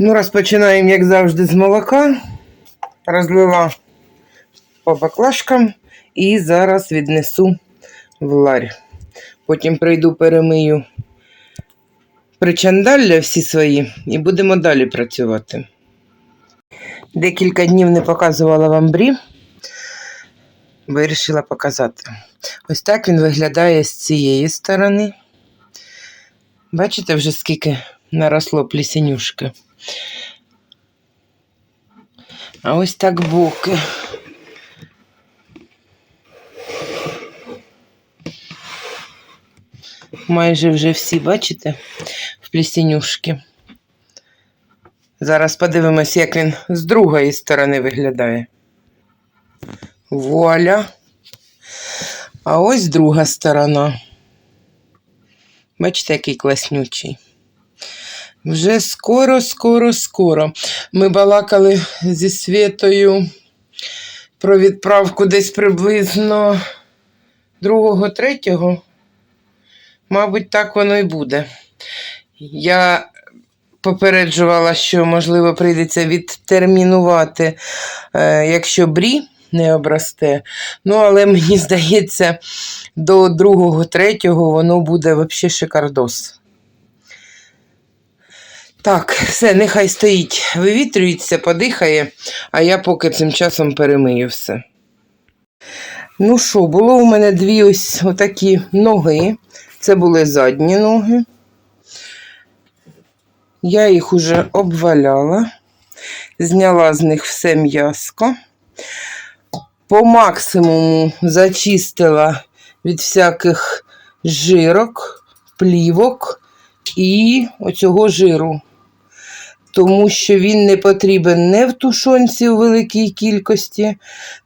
Ну, розпочинаємо, як завжди, з молока. Розлила по баклажкам і зараз віднесу в ларь. Потім прийду, перемию причандалля всі свої і будемо далі працювати. Декілька днів не показувала вам брі. Вирішила показати. Ось так він виглядає з цієї сторони. Бачите вже скільки наросло плісенюшки. А ось так боки. Майже вже всі, бачите, в плісенюшки. Зараз подивимось, як він з другої сторони виглядає. Вуаля. А ось друга сторона. Бачите, який класнючий. Вже скоро, скоро, скоро. Ми балакали зі Світою про відправку десь приблизно другого, третього. Мабуть, так воно і буде. Я попереджувала, що, можливо, прийдеться відтермінувати, е, якщо брі не обросте. Ну, але мені здається, до другого, третього воно буде взагалі шикардос. Так, все, нехай стоїть, вивітрюється, подихає, а я поки цим часом перемию все. Ну що, було у мене дві ось отакі ноги. Це були задні ноги. Я їх уже обваляла, зняла з них все м'яско. По максимуму зачистила від всяких жирок, плівок і оцього жиру. Тому що він не потрібен не в тушонці у великій кількості,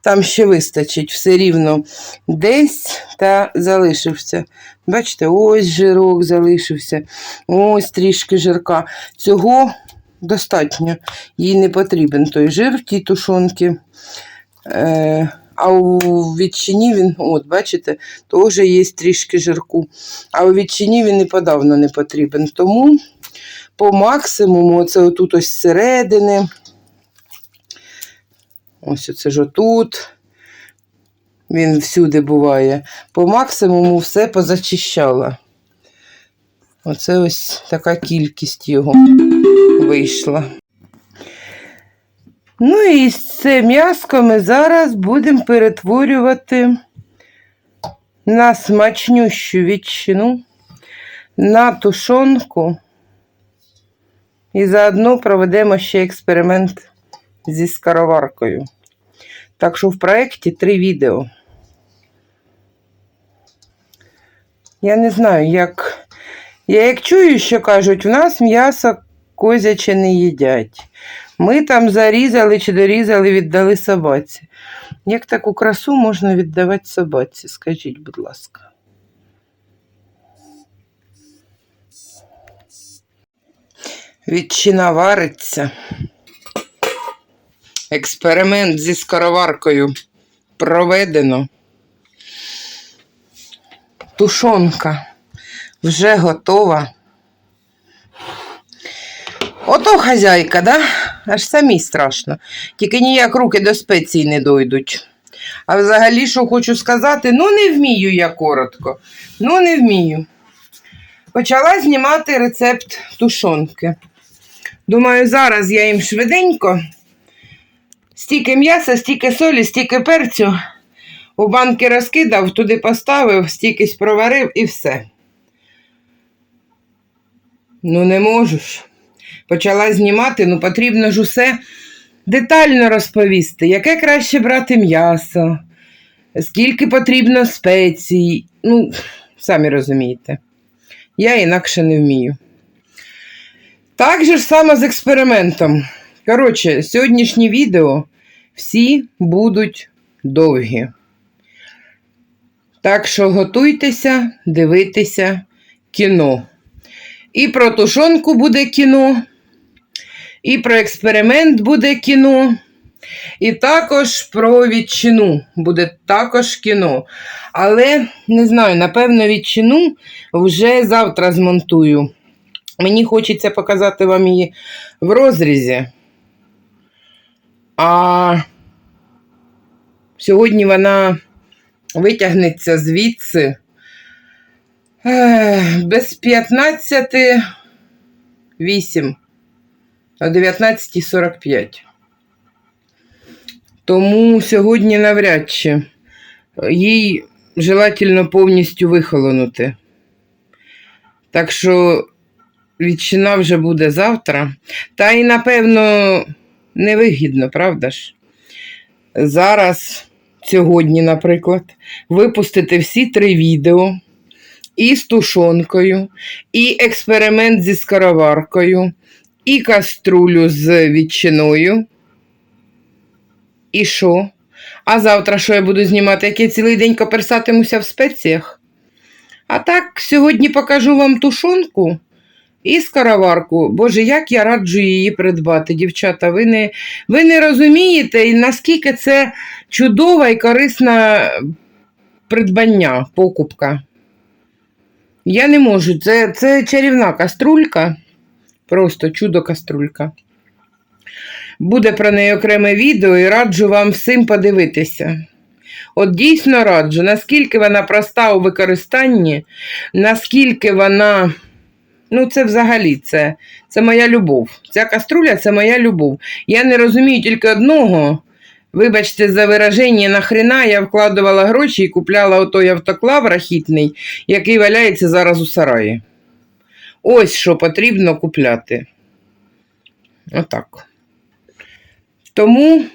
там ще вистачить все рівно десь та залишився. Бачите, ось жирок залишився, ось трішки жирка. Цього достатньо, їй не потрібен той жир в тій тушонці. Е, а у відчині він, от, бачите, теж є трішки жирку. А у відчині він і подавно не потрібен. Тому по максимуму, оце отут ось зсередини. Ось оце ж отут. Він всюди буває. По максимуму все позачищала. Оце ось така кількість його вийшла. Ну і це м'яско ми зараз будемо перетворювати на смачнющу ветчину, на тушонку. І заодно проведемо ще експеримент зі скороваркою. Так що в проєкті три відео. Я не знаю, як. Я як чую, що кажуть, в нас м'ясо козяче не їдять. Ми там зарізали чи дорізали, віддали собаці. Як таку красу можна віддавати собаці? Скажіть, будь ласка. Відчина вариться. Експеримент зі скороваркою проведено. Тушонка вже готова. Ото хазяйка, да? Аж самі страшно. Тільки ніяк руки до спецій не дойдуть. А взагалі, що хочу сказати, ну не вмію я коротко. Ну не вмію. Почала знімати рецепт тушонки. Думаю, зараз я їм швиденько. Стільки м'яса, стільки солі, стільки перцю. У банки розкидав, туди поставив, стількись проварив і все. Ну, не можу ж. Почала знімати, ну потрібно ж усе детально розповісти, яке краще брати м'ясо, скільки потрібно спецій. Ну, самі розумієте, я інакше не вмію. Так же ж само з експериментом. Коротше, сьогоднішні відео всі будуть довгі. Так що готуйтеся дивитися кіно. І про тушонку буде кіно, І про експеримент буде кіно. І також про відчину буде також кіно. Але не знаю, напевно, відчину вже завтра змонтую. Мені хочеться показати вам її в розрізі. А сьогодні вона витягнеться звідси без 15 8 о 19.45. Тому сьогодні навряд чи їй желательно повністю вихолонути. Так що відчина вже буде завтра. Та і, напевно, невигідно, правда ж? Зараз, сьогодні, наприклад, випустити всі три відео і з тушонкою, і експеримент зі скороваркою, і каструлю з відчиною. І що? А завтра що я буду знімати, як я цілий день коперсатимуся в спеціях? А так, сьогодні покажу вам тушонку і скороварку. Боже, як я раджу її придбати, дівчата. Ви не, ви не розумієте, наскільки це чудова і корисна придбання, покупка. Я не можу. Це, це чарівна каструлька. Просто чудо каструлька. Буде про неї окреме відео і раджу вам всім подивитися. От дійсно раджу, наскільки вона проста у використанні, наскільки вона. Ну, це взагалі це, це моя любов. Ця каструля це моя любов. Я не розумію тільки одного. Вибачте, за вираження, нахрена я вкладувала гроші і купляла отой автоклав рахітний, який валяється зараз у сараї. Ось що потрібно купляти. Отак. Тому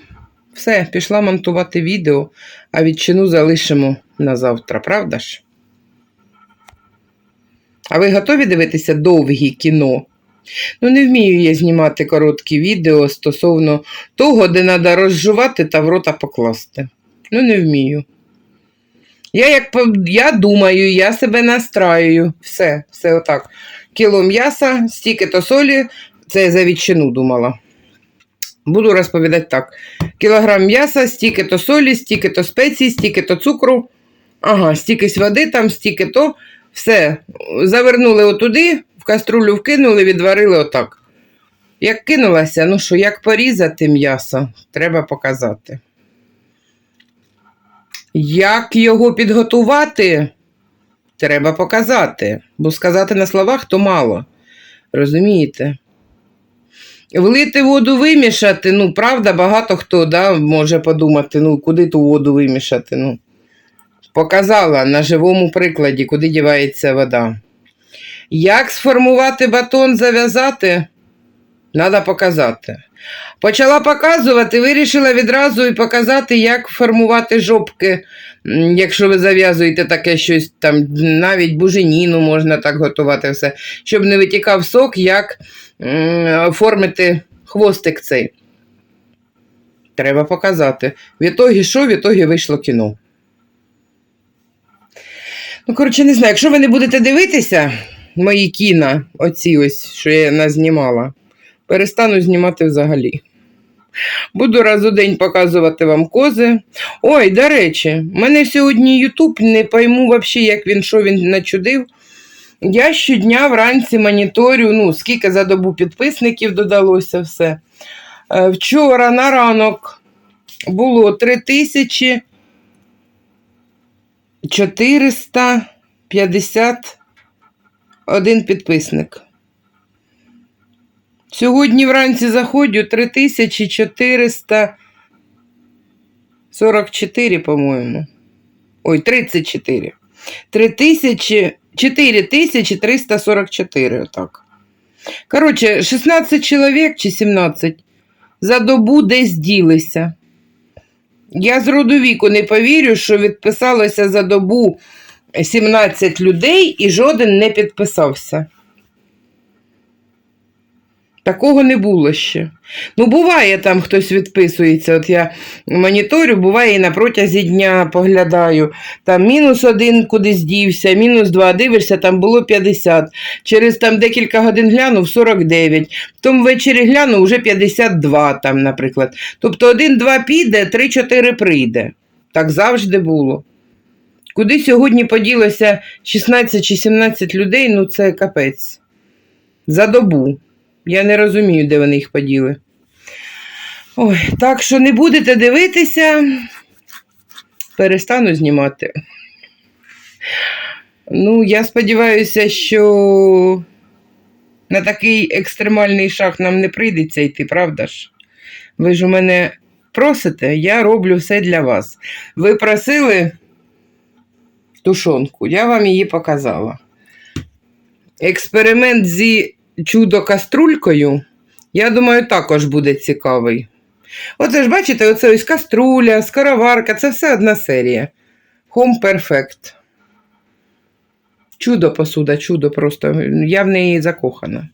все, пішла монтувати відео, а відчину залишимо на завтра, правда ж? А ви готові дивитися довгі кіно? Ну, не вмію я знімати короткі відео стосовно того, де треба розжувати та в рота покласти. Ну, не вмію. Я як я думаю, я себе настраюю. Все, все отак. Кіло м'яса, стільки-то солі, це я за відчину думала. Буду розповідати так. Кілограм м'яса, стільки-то солі, стільки-то спецій, стільки-то цукру. Ага, стільки води, там, стільки-то. Все. Завернули отуди, в каструлю вкинули, відварили отак. Як кинулася, ну що, як порізати м'ясо, треба показати. Як його підготувати, треба показати. Бо сказати на словах то мало. Розумієте? Влити воду вимішати, ну, правда, багато хто да, може подумати, ну, куди ту воду вимішати. Ну. Показала на живому прикладі, куди дівається вода. Як сформувати батон, зав'язати, треба показати. Почала показувати, вирішила відразу і показати, як формувати жопки, якщо ви зав'язуєте таке щось, там навіть буженіну можна так готувати все, щоб не витікав сок, як оформити хвостик цей. Треба показати. В ітогі що, в ітогі вийшло кіно. Ну, коротше, не знаю, якщо ви не будете дивитися мої кіна, оці ось, що я назнімала, перестану знімати взагалі. Буду раз у день показувати вам кози. Ой, до речі, в мене сьогодні Ютуб, не пойму взагалі, як він що він начудив. Я щодня вранці моніторю, ну, скільки за добу підписників додалося все. Е, Вчора на ранок було 3451 підписник. Сьогодні вранці заходжу 3444, по-моєму. Ой, 34. 3000, 4344, отак. Коротше, 16 чоловік чи 17 за добу десь ділися. Я з роду віку не повірю, що відписалося за добу 17 людей і жоден не підписався. Такого не було ще. Ну, буває, там хтось відписується. От я моніторю, буває і на протязі дня поглядаю. Там мінус один кудись дівся, мінус два, дивишся, там було 50. Через там декілька годин глянув 49. Потім ввечері глянув вже 52, там, наприклад. Тобто один-два піде, три-чотири прийде. Так завжди було. Куди сьогодні поділося 16 чи 17 людей, ну це капець. За добу. Я не розумію, де вони їх поділи. Ой, так що не будете дивитися, перестану знімати. Ну, я сподіваюся, що на такий екстремальний шаг нам не прийдеться йти, правда ж? Ви ж у мене просите, я роблю все для вас. Ви просили тушонку, я вам її показала. Експеримент зі чудо-каструлькою, я думаю, також буде цікавий. Оце ж бачите, оце ось каструля, скороварка, це все одна серія. Home Perfect. Чудо посуда, чудо просто. Я в неї закохана.